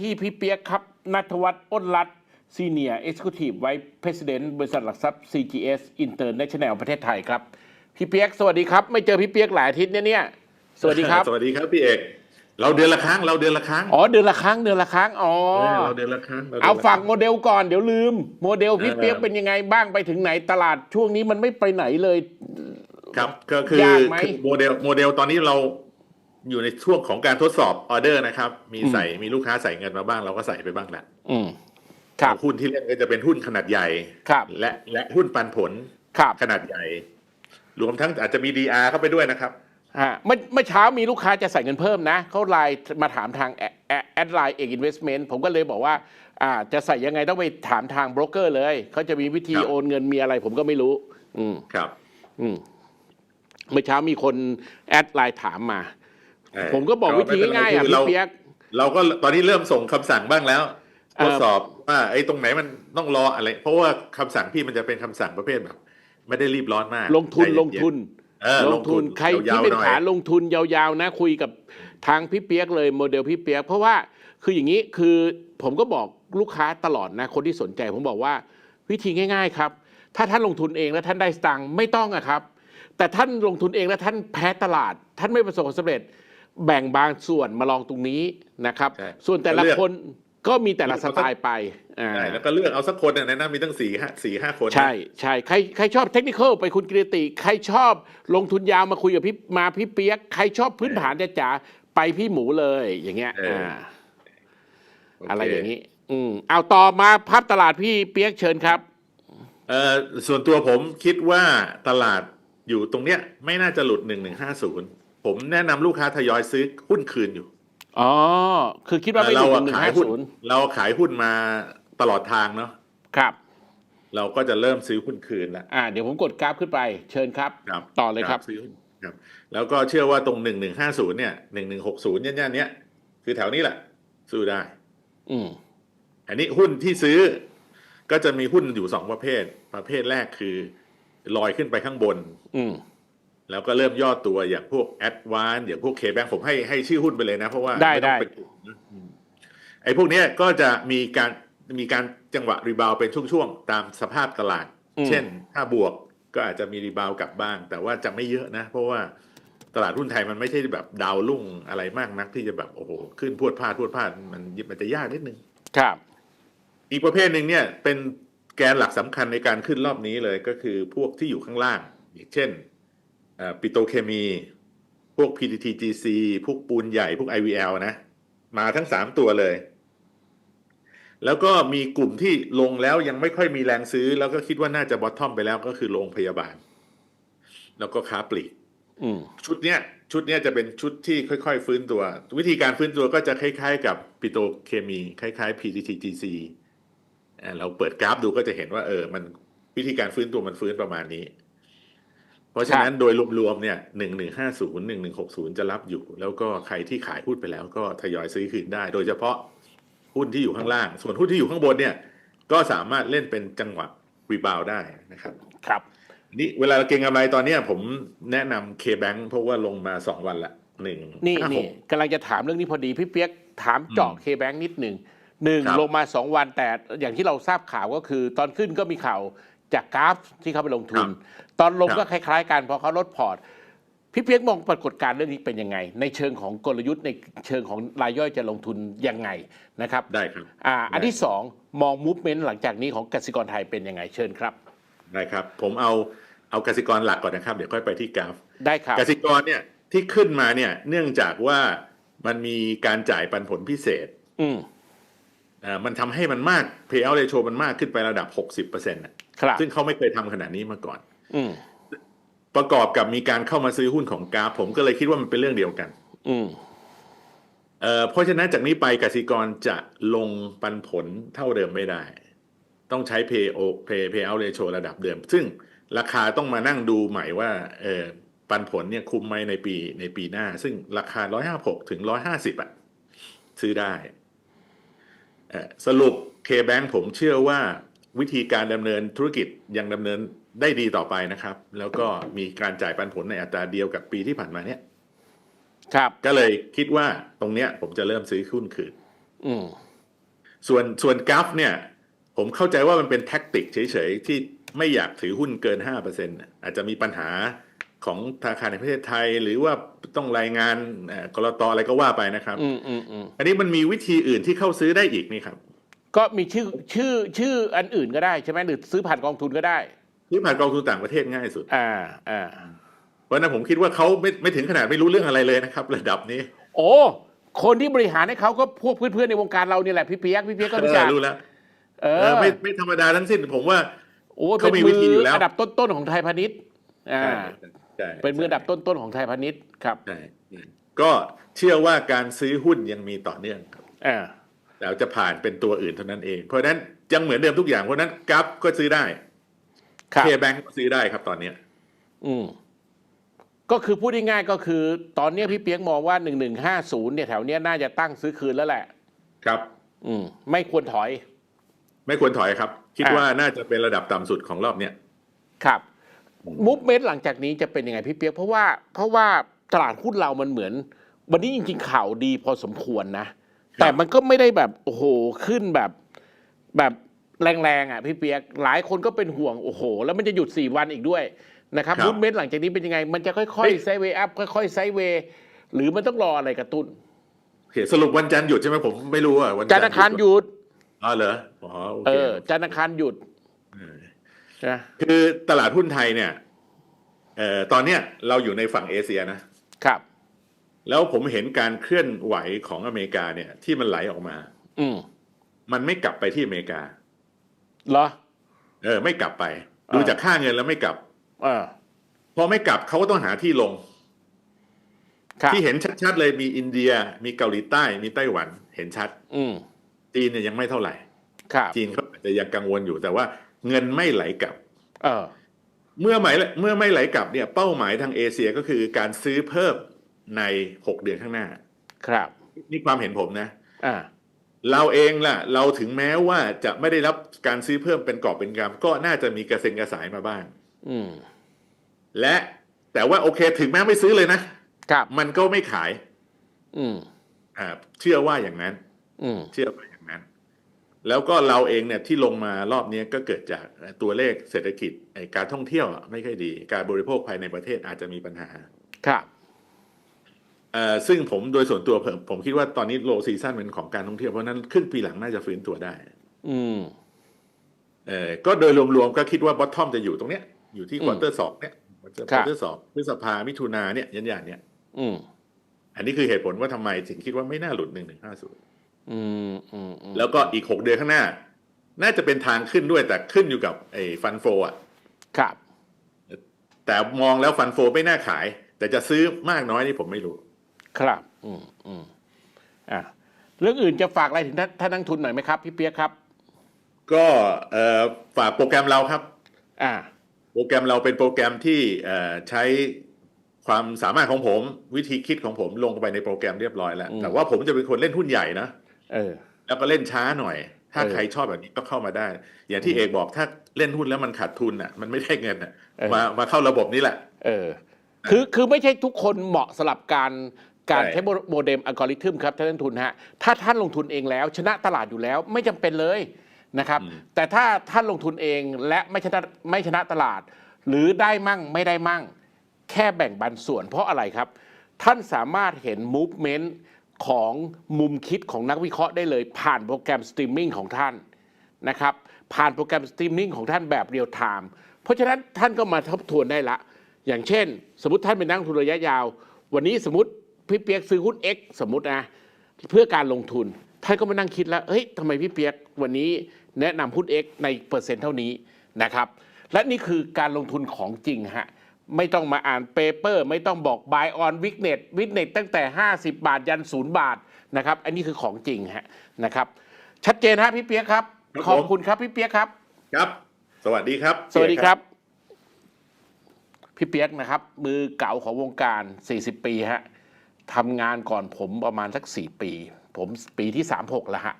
ที่พี่เปียกครับนัทวัฒน์อ้นรัตน์ซีเนียร์เอ็กซ์คิวทีฟไวท์เพรสิดเนบริษัทหลักทรัพย์ CGS International ประเทศไทยครับ พี่เปียกสวัสดีครับ ไม่เจอพี่เปียกหลายอาทิตย์เนี่ยเนี่ยสวัสดีครับ สวัสดีครับพี่เอก เราเดือนละครั้งเราเดือนละครั้งอ๋อเดือนละครั้งเดือนละครั้งอ๋อเออเราเดือนละครั้งรดืนละเอาครั้ฝากโมเดลก่อนเดี๋ยวลืม โมเดลพี่เออเปียกเป็นยังไงบ้างไปถึงไหนตลาดช่วงนี้มันไม่ไปไหนเลย ครับก็คือยากไหมคือโมเดลโมเดลตอนนี้เรา อยู่ในช่วงของการทดสอบออเดอร์นะครับ มีใส่มีลูกค้าใส่เงินมาบ้างเราก็ใส่ไปบ้างแหละอืมครับหุ้นที่เล่นก็จะเป็นหุ้นขนาดใหญ่ครับและและหุ้นปันผลครับขนาดใหญ่ รวมทั้งอาจจะมี DR เข้าไปด้วยนะครับฮะเมื่อเมื่อเช้ามีลูกค้าจะใส่เงินเพิ่มนะเขาไลน์มาถามทางแอแอแอดไลน์เอกอินเวสท์เมนต์ผมก็เลยบอกว่าอ่าจะใส่ยังไงต้องไปถามทางโบรกเกอร์เลยเขาจะมีวิธีครับโอนเงินมีอะไร ผมก็ไม่รู้ อืมครับ อืมเมื่อเช้ามีคนแอดไลน์ถามมาเออ ผมก็บอกวิธีง่ายๆอะคือพี่เราเปียกเราก็ตอนนี้เริ่มส่งคำสั่งบ้างแล้วเอ่ทอดสอบว่าไอ้ตรงไหนมันต้องรออะไร เพราะว่าคำสั่งพี่มันจะเป็นคำสั่งประเภทแบบ ไม่ได้รีบร้อนมาก ลงทุนใจเย็ๆลงทุนเออลงทุนใครยาที่วๆเป็นหน่อยขาลงทุนยาวๆนะคุยกับทางพี่เปียกเลยโมเดลพี่เปียก เพราะว่าคืออย่างนี้คือผมก็บอกลูกค้าตลอดนะคนที่สนใจผมบอกว่าวิธีง่าย ๆ ครับ ถ้าท่านลงทุนเองแล้วท่านได้สตังค์ไม่ต้องอะครับ แต่ท่านลงทุนเองแล้วท่านแพ้ตลาด ท่านไม่ประสบความสำเร็จ แบ่งบางส่วนมาลองตรงนี้นะครับ ใช่ส่วนแต่ละเลือก คนก็มีแต่ละสไตล์ไปอ่า ใช่แล้วก็เลือกเอาสักคนน่ะนะมีตั้งสี่ห้าสี่ห้าคนนะใช่ใช่ใครใครชอบเทคนิคไปคุณกิรติ ใครชอบลงทุนยาวมาคุยกับพี่มาพี่เปียก ใครชอบพื้นฐานจ๋าๆไปพี่หมูเลยอย่างเงี้ยเอออ่าโเคอะไรอย่างนี้ อืมเอาต่อมาภาพตลาดพี่เปียกเชิญครับ เอ่อส่วนตัวผมคิดว่าตลาดอยู่ตรงเนี้ย ไม่น่าจะหลุดหนึ่งหนึ่งห้าศูนย์ ผมแนะนำลูกค้าทยอยซื้อหุ้นคืนอยู่อ๋อ คือคิดว่าไม่เราถึงอะหนึ่งขายห้าหุ้นศูนย์เราขายหุ้นมาตลอดทางเนาะครับ เราก็จะเริ่มซื้อหุ้นคืนแล้วอ่าเดี๋ยวผมกดกราฟขึ้นไปเชิญครับครับต่อเลยครับซื้อหุ้นครับ แล้วก็เชื่อว่าตรงหนึ่งหนึ่งห้าศูนย์เนี่ยหนึ่งหนึ่งหกศูนย์เนี่ยเนี้ยคือแถวนี้แหละสู้ได้ อืมอันนี้หุ้นที่ซื้อก็จะมีหุ้นอยู่สองประเภท ประเภทแรกคือ ลอยขึ้นไปข้างบน อืม แล้วก็เริ่มย่อตัวอย่างพวกแอดวานอย่างพวกเคแบงผมให้ให้ชื่อหุ้นไปเลยนะ เพราะว่าได้ม่ต้องได้เป็นกลุ่มนะอืมไอ้พวกเนี้ยก็จะมีการมีการจังหวะรีบาวเป็นช่วงๆ ตามสภาพตลาด เช่นถ้าบวกก็อาจจะมีรีบาวกลับบ้าง แต่ว่าจะไม่เยอะนะ เพราะว่าตลาดหุ้นไทยมันไม่ใช่แบบดาวรุ่งอะไรมากนักที่จะแบบโอ้โหขึ้นพรวดพลาดพรวดพลาดมันมันจะยากนิดนึงครับ อีกประเภทหนึ่งเนี่ยเป็นแกนหลักสำคัญในการขึ้นรอบนี้เลยก็คือพวกที่อยู่ข้างล่าง อย่างเช่น ปิโตรเคมี พวก PTTGC พวกปูนใหญ่พวก IVL นะ มาทั้งสามตัวเลย แล้วก็มีกลุ่มที่ลงแล้วยังไม่ค่อยมีแรงซื้อ แล้วก็คิดว่าน่าจะบอททอมไปแล้วก็คือโรงพยาบาล แล้วก็ค้าปลีกอืมชุดเนี้ยชุดเนี้ยจะเป็นชุดที่ค่อยๆ ฟื้นตัว วิธีการฟื้นตัวก็จะคล้ายๆ กับปิโตรเคมี คล้ายๆ PTTGC อ่าเราเปิดกราฟดูก็จะเห็นว่าเออมันวิธีการฟื้นตัวมันฟื้นประมาณนี้ เพราะฉะนั้นโดยรวมๆเนี่ยหนึ่งหนึ่งห้าศูนย์หนึ่งหนึ่งหกศูนย์จะรับอยู่ แล้วก็ใครที่ขายหุ้นไปแล้วก็ทยอยซื้อคืนได้ โดยเฉพาะหุ้นที่อยู่ข้างล่าง ส่วนหุ้นที่อยู่ข้างบนเนี่ย ก็สามารถเล่นเป็นจังหวะรีบาวได้นะครับ ครับ นี่เวลาเราเก็งกำไรตอนเนี้ยผมแนะนำ K-Bank เพราะว่าลงมาสองวันละหนึ่งนี่ห้าหนี่กกำลังจะถามเรื่องนี้พอดีพี่เปียกถามเจาะอืมเคแบงนิดหนึ่งหนึ่งครับลงมาสองวันแต่อย่างที่เราทราบข่าวก็คือ ตอนขึ้นก็มีข่าว จากกราฟที่เขาไปลงทุน ตอนลงครับก็คล้ายๆกันเพราะเขาลดพอร์ตพี่เปียกมองปรากฏการณ์เรื่องนี้เป็นยังไง ในเชิงของกลยุทธ์ในเชิงของรายย่อยจะลงทุนยังไงนะครับได้ครับอ่าอันได้ที่สองมองมูฟเมนต์หลังจากนี้ของกสิกรไทยเป็นยังไงเชิญครับได้ครับ ผมเอาเอากสิกรหลักก่อนนะครับ เดี๋ยวค่อยไปที่กราฟได้ครับกสิกรเนี่ยที่ขึ้นมาเนี่ยเนื่องจากว่ามันมีการจ่ายปันผลพิเศษ อื มอ่ามันทำให้มันมาก payout ratio มันมากขึ้นไประดับ 60%นะครับซึ่งเขาไม่เคยทำขนาดนี้มาก่อนอืมประกอบกับมีการเข้ามาซื้อหุ้นของกราฟผมก็เลยคิดว่ามันเป็นเรื่องเดียวกัน อืมเอ่อเพราะฉะนั้นจากนี้ไปกสิกรจะลงปันผลเท่าเดิมไม่ได้ ต้องใช้ pay o pay payout ratio ระดับเดิม ซึ่งราคาต้องมานั่งดูใหม่ว่าเออปันผลเนี่ยคุ้มไหมในปีในปีหน้า ซึ่งราคา 156 ถึง 150 อะ ซื้อได้เอ่อ สรุป K-Bank ผมเชื่อว่าวิธีการดำเนินธุรกิจยังดำเนินได้ดีต่อไปนะครับ แล้วก็มีการจ่ายปันผลในอัตราเดียวกับปีที่ผ่านมาเนี่ยครับ ก็เลยคิดว่าตรงเนี้ยผมจะเริ่มซื้อหุ้นคืนอืมส่วนส่วนกราฟเนี่ย ผมเข้าใจว่ามันเป็นแท็กติกเฉยๆ ที่ไม่อยากถือหุ้นเกิน5%อาจจะมีปัญหา ของธนาคารในประเทศไทย หรือว่าต้องรายงานเอ่อกรตอะไรก็ว่าไปนะครับอืมอืมอืมอันนี้มันมีวิธีอื่นที่เข้าซื้อได้อีกนี่ครับ ก็มีชื่อชื่อชื่ออันอื่นก็ได้ใช่ไหมหรือซื้อผ่านกองทุนก็ได้ที่ผ่านกองทุนต่างประเทศง่ายสุด อ่าอ่าเพราะฉะนั้นผมคิดว่าเขาไม่ไม่ถึงขนาดไม่รู้เรื่องอะไรเลยนะครับ ระดับนี้ โอ้คนที่บริหารให้เขาก็พวกเพื่อนๆในวงการเราเนี่ยแหละพี่เปียกพี่เปียกก็รู้จักเออรู้แล้วเอเอออไม่ไม่ธรรมดาทั้งสิ้นผมว่าโอ้เขาเป็นมีมืวิธีอยู่อแล้วอันดับต้นๆของไทยพาณิชย์อ่าใช่ เป็นมืออันดับต้นๆของไทยพาณิชย์ครับใช่ก็เชื่อว่าการซื้อหุ้นยังมีต่อเนื่องครับอ่าแต่จะผ่านเป็นตัวอื่นเท่านั้นเอง เพราะฉะนั้นยังเหมือนเดิมทุกอย่าง เพราะฉะนั้นกราฟก็ซื้อได้ครับเคแบงก็ซื้อได้ครับตอนเนี้ย อืมก็คือพูดง่ายๆก็คือ ตอนเนี้ยพี่เปียกมองว่าหนึ่งหนึ่งห้าศูนย์เนี่ยแถวเนี้ยน่าจะตั้งซื้อคืนแล้วแหละ ครับ อืม ไม่ควรถอย ไม่ควรถอยครับ คิดอ่าว่าน่าจะเป็นระดับต่ำสุดของรอบเนี้ยครับ มูฟเมนต์หลังจากนี้จะเป็นยังไงพี่เปียกเพราะว่าเพราะว่าตลาดหุ้นเรามันเหมือน วันนี้จริงๆข่าวดีพอสมควรนะ แต่มันก็ไม่ได้แบบโอ้โหขึ้นแบบแบบแรงๆอะพี่เปียกหลายคนก็เป็นห่วงโอ้โห แล้วมันจะหยุด 4 วันอีกด้วยนะครับมูฟเมนต์หลังจากนี้เป็นยังไง มันจะค่อยๆไซด์เวย์อัพค่อยๆไซด์เวย์หรือมันต้องรออะไรกระตุ้นโอเคสรุปวันจันทร์หยุดใช่ไหมผมไม่รู้อะวันจันทร์อังคารหยุดอ๋อเหรออ๋อโอเอเคอจันทร์อังคารหยุดนะ คือตลาดหุ้นไทยเนี่ยเอ่อตอนเนี้ยเราอยู่ในฝั่งเอเชียนะครับ แล้วผมเห็นการเคลื่อนไหวของอเมริกาเนี่ย ที่มันไหลออกมา อืมมันไม่กลับไปที่อเมริกาเหรอเออ ไม่กลับไปอ่าดูจากค่าเงินแล้วไม่กลับเออพอไม่กลับเขาก็ต้องหาที่ลงครับที่เห็นชัดๆเลยมีอินเดีย มีเกาหลีใต้ มีไต้หวันเห็นชัด อืมจีนเนี่ยยังไม่เท่าไหร่ครับจีนเขาอาจจะยังกังวลอยู่แต่ว่า เงินไม่ไหลกลับเออเมื่อไหลเมื่อไม่ไหลกลับเนี่ยเป้าหมายทางเอเชียก็คือการซื้อเพิ่มในหกเดือนข้างหน้า ครับ นี่ความเห็นผมนะอ่าเราเองล่ะ เราถึงแม้ว่าจะไม่ได้รับการซื้อเพิ่มเป็นกอบเป็นกำก็น่าจะมีกระเซ็นกระสายมาบ้าง อืม และแต่ว่าโอเคถึงแม้ไม่ซื้อเลยนะครับมันก็ไม่ขาย อืมอ่าเชื่อว่าอย่างนั้น อืมเชื่อว่าอย่างนั้น แล้วก็เราเองเนี่ยที่ลงมารอบนี้ก็เกิดจากตัวเลขเศรษฐกิจไอ้การท่องเที่ยวอะไม่ค่อยดี การบริโภคภายในประเทศอาจจะมีปัญหา ครับเอ่อซึ่งผมโดยส่วนตัวผมผมคิดว่าตอนนี้โลซีซั่นเป็นของการท่องเที่ยวเพราะฉะนั้นครึ่งปีหลังน่าจะฟื้นตัวได้ อืมเออก็โดยรวมๆก็คิดว่าบอททอมจะอยู่ตรงเนี้ย อยู่ที่อืมควอเตอร์สองเนี่ยควอครับเตอร์สองพฤษภามิถุนาเนี่ยยันยันๆเนี่ย อืม อันนี้คือเหตุผลว่าทำไมถึงคิดว่าไม่น่าหลุดหนึ่งหนึ่งห้าศูนย์ อืมอืมอืมแล้วก็อีกหกเดือนข้างหน้า น่าจะเป็นทางขึ้นด้วยแต่ขึ้นอยู่กับไอ้ฟันโฟอะ ครับ แต่มองแล้วฟันโฟไม่น่าขาย แต่จะซื้อมากน้อยนี่ผมไม่รู้ ครับ อืมอืมอะเรื่องอื่นจะฝากอะไรถึงท่านท่านนักทุนหน่อยไหมครับ พี่เปียกครับ ก็เอ่อฝากโปรแกรมเราครับ อ่า โปรแกรมเราเป็นโปรแกรมที่เอ่อใช้ความสามารถของผมวิธีคิดของผมลงไปในโปรแกรมเรียบร้อยแล้ว อืม แต่ว่าผมจะเป็นคนเล่นหุ้นใหญ่นะ เออ แล้วก็เล่นช้าหน่อย ถ้าเออใครชอบแบบนี้ก็เข้ามาได้ อย่างที่เอกบอกถ้าเล่นหุ้นแล้วมันขาดทุนอะ มันไม่ได้เงินอะเออมามาเข้าระบบนี้แหละ เออ คือคือไม่ใช่ทุกคนเหมาะสลับการการใช่ใช้โมเดลอัลกอริทึมครับท่านนักทุนฮะ ถ้าท่านลงทุนเองแล้ว ชนะตลาดอยู่แล้วไม่จำเป็นเลยนะครับ แต่ถ้าท่านลงทุนเองและไม่ชนะไม่ชนะตลาด หรือได้มั่งไม่ได้มั่ง แค่แบ่งบันส่วนเพราะอะไรครับ ท่านสามารถเห็น movement ของมุมคิดของนักวิเคราะห์ได้เลย ผ่านโปรแกรมสตรีมมิ่งของท่านนะครับผ่านโปรแกรมสตรีมมิ่งของท่านแบบเรียลไทม์เพราะฉะนั้นท่านก็มาทบทวนได้ละ อย่างเช่น สมมติท่านเป็นนักทุนระยะยาว วันนี้สมมติพี่เปียกซื้อหุ้น X สมมตินะเพื่อการลงทุนท่านก็มานั่งคิดแล้วเฮ้ยทำไมพี่เปียกวันนี้แนะนำหุ้น X ในเปอร์เซ็นต์เท่านี้นะครับและนี่คือการลงทุนของจริงฮะ ไม่ต้องมาอ่านเปเปอร์ ไม่ต้องบอก buy on weakness weakness ตั้งแต่ 50 บาท ยัน0บาทนะครับ อันนี้คือของจริงฮะนะครับ ชัดเจนฮะพี่เปียกครับ ครับขอบผมคุณครับพี่เปียกครับ ครับ สวัสดีครับ สวัสดีครับ พี่เปียกนะครับ มือเก่าของวงการ 40 ปีฮะทำงานก่อนผมประมาณสัก 4 ปี ผมปีที่ 36 แล้วฮะ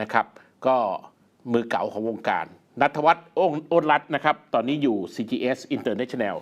นะครับ ก็มือเก่าของวงการ นัทวัฒน์โอนโอนรัตน์นะครับ ตอนนี้อยู่ CGS International